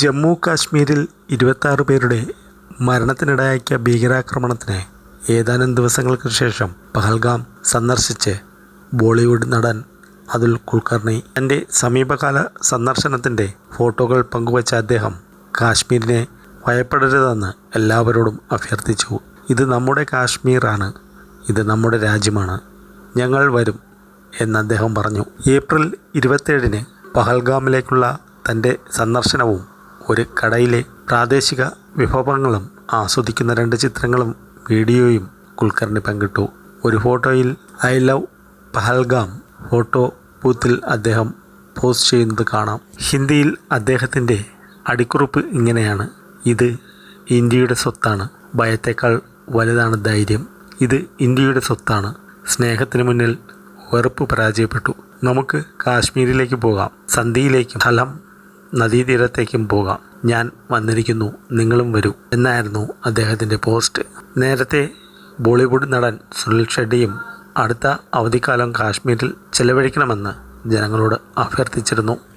ജമ്മു കാശ്മീരിൽ ഇരുപത്താറ് പേരുടെ മരണത്തിനിടയാക്കിയ ഭീകരാക്രമണത്തിന് ഏതാനും ദിവസങ്ങൾക്ക് ശേഷം പഹൽഗാം സന്ദർശിച്ച് ബോളിവുഡ് നടൻ അതുൽ കുൽക്കർണി തന്റെ സമീപകാല സന്ദർശനത്തിന്റെ ഫോട്ടോകൾ പങ്കുവച്ച അദ്ദേഹം കാശ്മീരിനെ ഭയപ്പെടരുതെന്ന് എല്ലാവരോടും അഭ്യർത്ഥിച്ചു. ഇത് നമ്മുടെ കാശ്മീറാണ് ഇത് നമ്മുടെ രാജ്യമാണ്. ഞങ്ങൾ വരും എന്ന് അദ്ദേഹം പറഞ്ഞു. ഏപ്രിൽ ഇരുപത്തേഴിന് പഹൽഗാമിലേക്കുള്ള തന്റെ സന്ദർശനവും ഒരു കടയിലെ പ്രാദേശിക വിഭവങ്ങളും ആസ്വദിക്കുന്ന രണ്ട് ചിത്രങ്ങളും വീഡിയോയും കുൽക്കർണി പങ്കിട്ടു. ഒരു ഫോട്ടോയിൽ ഐ ലവ് പഹൽഗാം ഫോട്ടോ ബൂത്തിൽ അദ്ദേഹം പോസ്റ്റ് ചെയ്യുന്നത് കാണാം. ഹിന്ദിയിൽ അദ്ദേഹത്തിന്റെ അടിക്കുറിപ്പ് ഇങ്ങനെയാണ്. ഇത് ഇന്ത്യയുടെ സ്വത്താണ്. ഭയത്തേക്കാൾ വലുതാണ് ധൈര്യം. ഇത് ഇന്ത്യയുടെ സ്വത്താണ്. സ്നേഹത്തിന് മുന്നിൽ വെറുപ്പ് പരാജയപ്പെട്ടു. നമുക്ക് കാശ്മീരിലേക്ക് പോകാം. സന്ധിയിലേക്കും സ്ഥലം നദീതീരത്തേക്കും പോകാം. ഞാൻ വന്നിരിക്കുന്നു. നിങ്ങളും വരൂ എന്നായിരുന്നു അദ്ദേഹത്തിന്റെ പോസ്റ്റ്. നേരത്തെ ബോളിവുഡ് നടൻ സുനിൽ ഷെട്ടിയും അടുത്ത അവധിക്കാലം കാശ്മീരിൽ ചെലവഴിക്കണമെന്ന് ജനങ്ങളോട് അഭ്യർത്ഥിച്ചിരുന്നു.